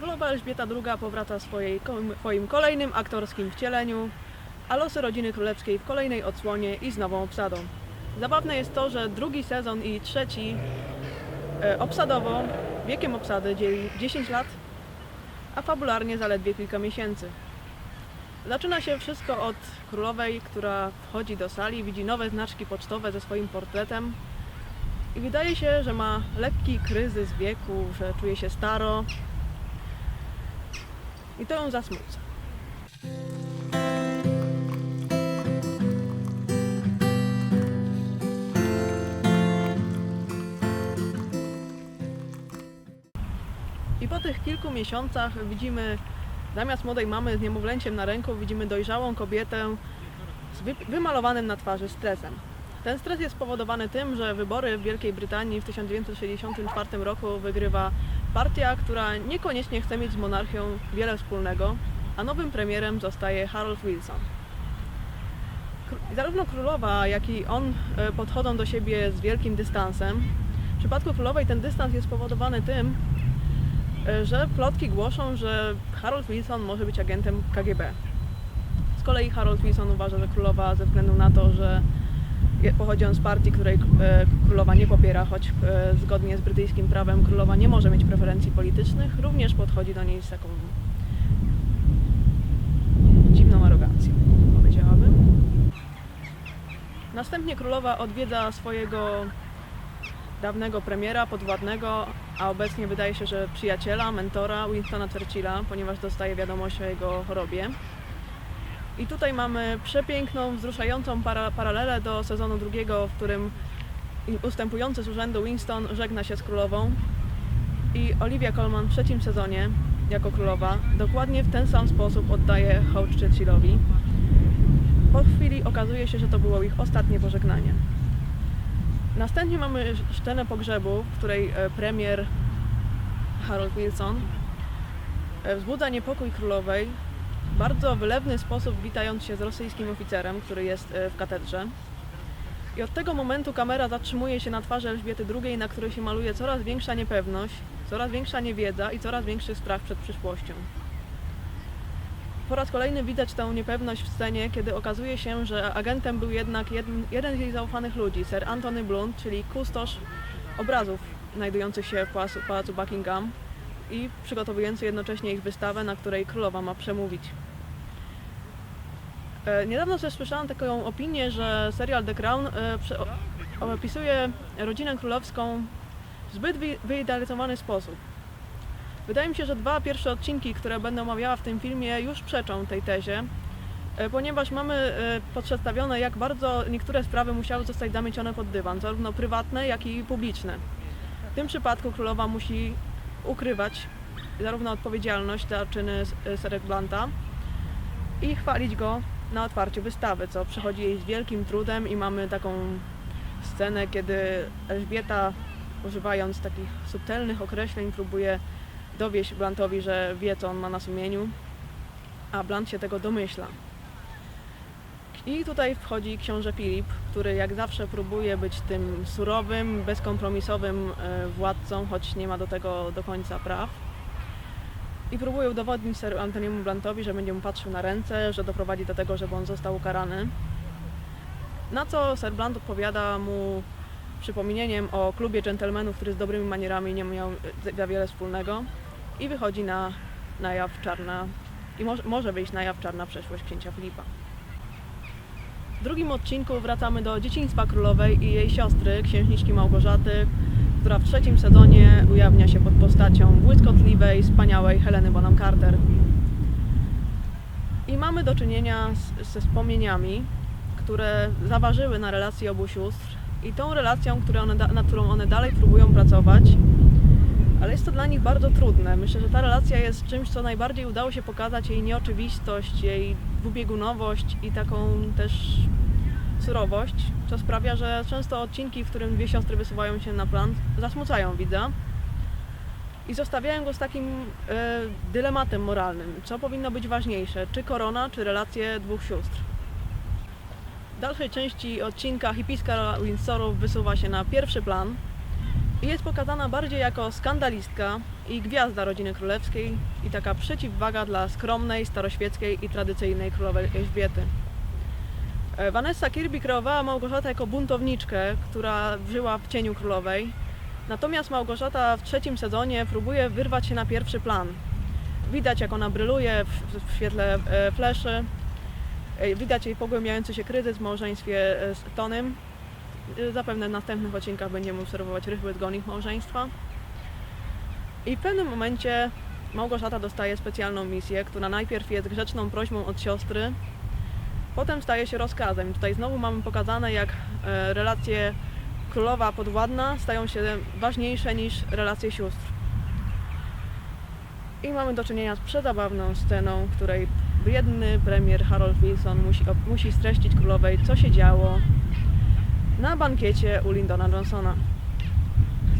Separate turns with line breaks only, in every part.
Królowa Elżbieta II powraca w swoim kolejnym aktorskim wcieleniu, a losy rodziny królewskiej w kolejnej odsłonie i z nową obsadą. Zabawne jest to, że drugi sezon i trzeci e, obsadowo wiekiem obsady dzieli 10 lat, a fabularnie zaledwie kilka miesięcy. Zaczyna się wszystko od królowej, która wchodzi do sali, widzi nowe znaczki pocztowe ze swoim portretem i wydaje się, że ma lekki kryzys wieku, że czuje się staro i to ją zasmuca. I po tych kilku miesiącach widzimy, zamiast młodej mamy z niemowlęciem na ręku, widzimy dojrzałą kobietę z wy- wymalowanym na twarzy stresem. Ten stres jest spowodowany tym, że wybory w Wielkiej Brytanii w 1964 roku wygrywa partia, która niekoniecznie chce mieć z monarchią wiele wspólnego, a nowym premierem zostaje Harold Wilson. Zarówno królowa, jak i on e, podchodzą do siebie z wielkim dystansem. W przypadku królowej ten dystans jest spowodowany tym, e, że plotki głoszą, że Harold Wilson może być agentem KGB. Z kolei Harold Wilson uważa, że królowa ze względu na to, że pochodzi on z partii, której e, królowa nie popiera, choć e, zgodnie z brytyjskim prawem królowa nie może mieć preferencji politycznych, również podchodzi do niej z taką dziwną arogancją, powiedziałabym. Następnie królowa odwiedza swojego dawnego premiera, podwładnego, a obecnie wydaje się, że przyjaciela, mentora Winstona Churchilla, ponieważ dostaje wiadomość o jego chorobie. I tutaj mamy przepiękną, wzruszającą para, paralelę do sezonu drugiego, w którym ustępujący z urzędu Winston żegna się z królową i Olivia Colman w trzecim sezonie jako królowa dokładnie w ten sam sposób oddaje hołd Churchillowi. Po chwili okazuje się, że to było ich ostatnie pożegnanie. Następnie mamy scenę pogrzebu, w której e, premier Harold Wilson e, wzbudza niepokój królowej bardzo wylewny sposób witając się z rosyjskim oficerem, który jest e, w katedrze. I od tego momentu kamera zatrzymuje się na twarzy Elżbiety II, na której się maluje coraz większa niepewność, coraz większa niewiedza i coraz większy strach przed przyszłością. Po raz kolejny widać tę niepewność w scenie, kiedy okazuje się, że agentem był jednak jeden, jeden z jej zaufanych ludzi, Sir Anthony Blunt, czyli kustosz obrazów znajdujących się w pałacu, pałacu Buckingham i przygotowujący jednocześnie ich wystawę, na której królowa ma przemówić. E, Niedawno też słyszałam taką opinię, że serial The Crown e, opisuje rodzinę królewską w zbyt wy- wyidealizowany sposób. Wydaje mi się, że dwa pierwsze odcinki, które będę omawiała w tym filmie, już przeczą tej tezie, e, ponieważ mamy przedstawione, jak bardzo niektóre sprawy musiały zostać zamiecione pod dywan, zarówno prywatne, jak i publiczne. W tym przypadku królowa musi ukrywać zarówno odpowiedzialność za czyny Serek Blanta i chwalić go na otwarciu wystawy, co przychodzi jej z wielkim trudem i mamy taką scenę, kiedy Elżbieta używając takich subtelnych określeń próbuje dowieść Blantowi, że wie co on ma na sumieniu, a Blant się tego domyśla. I tutaj wchodzi książę Filip, który jak zawsze próbuje być tym surowym, bezkompromisowym e, władcą, choć nie ma do tego do końca praw. I próbuje udowodnić Sir Antoniemu Blantowi, że będzie mu patrzył na ręce, że doprowadzi do tego, żeby on został ukarany. Na co Sir Blunt odpowiada mu przypomnieniem o klubie dżentelmenów, który z dobrymi manierami nie miał e, za wiele wspólnego i wychodzi na, na jaw czarna i może, może wyjść na jaw czarna przeszłość księcia Filipa. W drugim odcinku wracamy do dzieciństwa królowej i jej siostry, księżniczki Małgorzaty, która w trzecim sezonie ujawnia się pod postacią błyskotliwej, wspaniałej Heleny Bonham Carter. I mamy do czynienia z, ze wspomnieniami, które zaważyły na relacji obu sióstr i tą relacją, które one, nad którą one dalej próbują pracować, ale jest to dla nich bardzo trudne. Myślę, że ta relacja jest czymś, co najbardziej udało się pokazać jej nieoczywistość, jej dwubiegunowość i taką też surowość, co sprawia, że często odcinki, w którym dwie siostry wysuwają się na plan, zasmucają widza i zostawiają go z takim e, dylematem moralnym. Co powinno być ważniejsze, czy korona, czy relacje dwóch sióstr? W dalszej części odcinka hipiska Windsorów wysuwa się na pierwszy plan I jest pokazana bardziej jako skandalistka i gwiazda rodziny królewskiej i taka przeciwwaga dla skromnej, staroświeckiej i tradycyjnej królowej Elżbiety. E, Vanessa Kirby kreowała Małgorzatę jako buntowniczkę, która żyła w cieniu królowej. Natomiast Małgorzata w trzecim sezonie próbuje wyrwać się na pierwszy plan. Widać jak ona bryluje w, świetle e, fleszy. E, Widać jej pogłębiający się kryzys w małżeństwie z Tonym. Zapewne w następnych odcinkach będziemy obserwować rychły zgon ich małżeństwa. I w pewnym momencie Małgorzata dostaje specjalną misję, która najpierw jest grzeczną prośbą od siostry, potem staje się rozkazem. I Tutaj znowu mamy pokazane, jak e, relacje królowa podwładna stają się ważniejsze niż relacje sióstr. I mamy do czynienia z przezabawną sceną, w której biedny premier Harold Wilson musi, musi streścić królowej, co się działo na bankiecie u Lyndona Johnsona.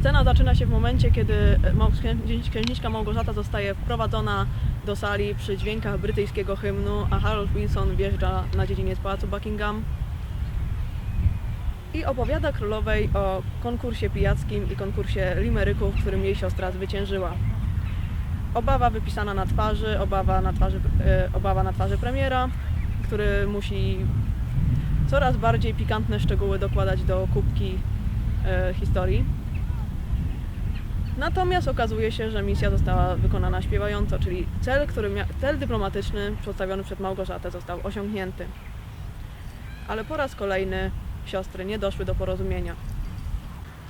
Scena zaczyna się w momencie, kiedy e, księżniczka Małgorzata zostaje wprowadzona do sali przy dźwiękach brytyjskiego hymnu, a Harold Wilson wjeżdża na dziedziniec pałacu Buckingham i opowiada królowej o konkursie pijackim i konkursie limeryków, w którym jej siostra zwyciężyła. Obawa wypisana na twarzy, obawa na twarzy, e, obawa na twarzy premiera, który musi coraz bardziej pikantne szczegóły dokładać do kubki e, historii. Natomiast okazuje się, że misja została wykonana śpiewająco, czyli cel, który mia- cel dyplomatyczny przedstawiony przed Małgorzatę został osiągnięty. Ale po raz kolejny siostry nie doszły do porozumienia.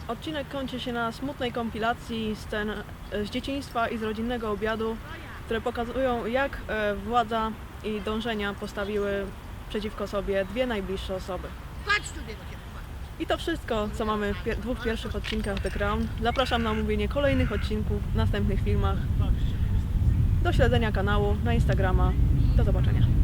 Odcinek kończy się na smutnej kompilacji scen e, z dzieciństwa i z rodzinnego obiadu, które pokazują jak e, władza i dążenia postawiły przeciwko sobie dwie najbliższe osoby.
Patrz.
I to wszystko, co mamy w pier- dwóch pierwszych odcinkach The Crown. Zapraszam na omówienie kolejnych odcinków w następnych filmach. Do śledzenia kanału na Instagrama. Do zobaczenia.